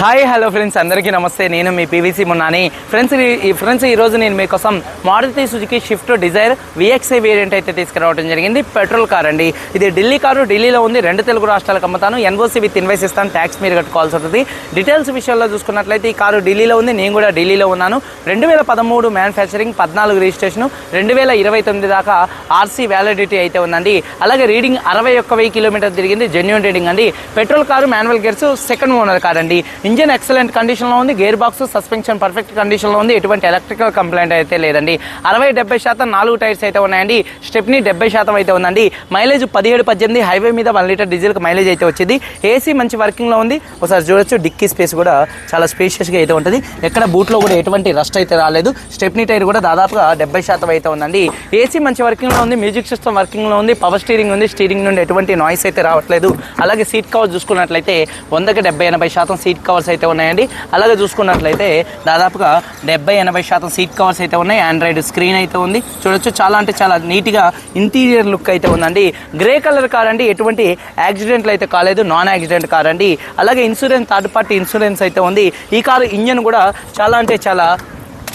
Hi hello friends అందరికీ నమస్తే. నేను మీ పీవీసీ మున్నాని. ఫ్రెండ్స్ ఈ- ఈ ఫ్రెండ్స్ ఈరోజు నేను మీకోసం Maruti Suzuki Swift Dzire VXI variant అయితే తీసుకురావడం జరిగింది. పెట్రోల్ కార్ అండి. ఇది ఢిల్లీ కారు ఢిల్లీలో ఉంది. రెండు తెలుగు రాష్ట్రాలకు అమ్ముతాను. ఎన్ఓసి విత్ ఇన్వైస్ ఇస్తాను. ట్యాక్స్ మీరు కట్టుకోవాల్సి ఉంటుంది డీటెయిల్స్ విషయాల్లో చూసుకున్నట్లయితే ఈ కారు ఢిల్లీలో ఉంది. నేను కూడా ఢిల్లీలో ఉన్నాను. రెండు వేల పదమూడు మ్యానుఫ్యాక్చరింగ్ పద్నాలుగు రిజిస్ట్రేషన్ రెండు వేల ఇరవై తొమ్మిది దాకా ఆర్సీ వ్యాలిడిటీ అయితే ఉందండి. అలాగే రీడింగ్ అరవై ఒక్క వెయ్యి కిలోమీటర్ తిరిగింది. జెన్యున్ రీడింగ్ అండి. Petrol car manual gears second owner car అండి. ఇంజిన్ ఎక్సలెంట్ కండిషన్లో ఉంది గేర్ బాక్స్ సస్పెన్షన్ పర్ఫెక్ట్ కండిషన్లో ఉంది. ఎటువంటి ఎలక్ట్రికల్ కంప్లైంట్ అయితే లేదండి. అరవై డెబ్బై శాతం నాలుగు టైర్స్ అయితే ఉన్నాయండి. స్టెప్ని డెబ్బై శాతం అయితే ఉందండి. మైలేజ్ పదిహేడు పద్దెనిమిది హైవే మీద వన్ లీటర్ డీజిల్కి మైలేజ్ అయితే వచ్చింది. ఏసీ మంచి వర్కింగ్లో ఉంది. ఒకసారి చూడొచ్చు డిక్కీ స్పేస్ కూడా చాలా స్పేషియస్గా అయితే ఉంటుంది. ఎక్కడ బూట్లో కూడా ఎటువంటి రస్ట్ అయితే రాలేదు. స్టెప్నీ టైర్ కూడా దాదాపుగా డెబ్బై శాతం అయితే ఉందండి. ఏసీ మంచి వర్కింగ్లో ఉంది మ్యూజిక్ సిస్టమ్ వర్కింగ్లో ఉంది పవర్ స్టీరింగ్ ఉంది స్టీరింగ్ నుండి ఎటువంటి నాయిస్ అయితే రావట్లేదు. అలాగే సీట్ కవర్ చూసుకున్నట్లయితే వందకి డెబ్బై ఎనభై శాతం సీట్ కవర్స్ అయితే ఉన్నాయండి. అలాగే చూసుకున్నట్లయితే దాదాపుగా డెబ్బై ఎనభై శాతం సీట్ కవర్స్ అయితే ఉన్నాయి. ఆండ్రాయిడ్ స్క్రీన్ అయితే ఉంది. చూడొచ్చు చాలా అంటే చాలా నీట్గా ఇంటీరియర్ లుక్ అయితే ఉందండి. గ్రే కలర్ కార్ అండి. ఎటువంటి యాక్సిడెంట్లు అయితే కాలేదు. నాన్ యాక్సిడెంట్ కార్ అండి. అలాగే ఇన్సూరెన్స్ థర్డ్ పార్టీ ఇన్సూరెన్స్ అయితే ఉంది. ఈ కారు ఇంజన్ కూడా చాలా అంటే చాలా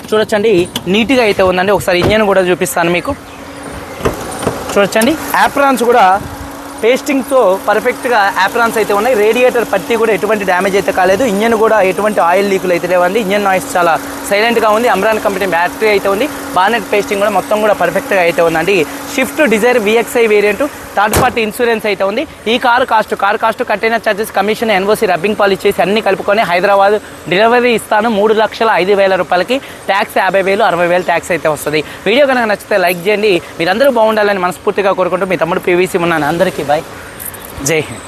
చూడొచ్చండి. నీట్గా అయితే ఉందండి. ఒకసారి ఇంజన్ కూడా చూపిస్తాను మీకు. చూడొచ్చండి. యాప్రాన్స్ కూడా పేస్టింగ్తో పర్ఫెక్ట్గా యాప్రాన్స్ అయితే ఉన్నాయి. రేడియేటర్ పట్టి కూడా ఎటువంటి డ్యామేజ్ అయితే కాలేదు. ఇంజన్ కూడా ఎటువంటి ఆయిల్ లీకులు అయితే లేవండి. ఇంజన్ నాయిస్ చాలా సైలెంట్గా ఉంది. అమ్రాన్ కంపెనీ బ్యాటరీ అయితే ఉంది. బానెట్ పేస్టింగ్ కూడా మొత్తం కూడా పర్ఫెక్ట్గా అయితే ఉందండి. Swift Dzire VXI variant third party insurance అయితే ఉంది. ఈ car cost car cost container charges commission NOC rubbing polish చేసి అన్ని కలుపుకొని హైదరాబాద్ డెలివరీ ఇస్తాను. మూడు లక్షల ఐదు వేల రూపాయలకి ట్యాక్స్ యాభై వేలు అరవై వేలు ట్యాక్స్ అయితే వస్తుంది. వీడియో కనుక నచ్చితే లైక్ చేయండి. మీరందరూ బాగుండాలని మనస్ఫూర్తిగా కోరుకుంటూ మీ తమ్ముడు పీవీసీ ఉన్నాను. అందరికీ బాయ్ జై హింద్.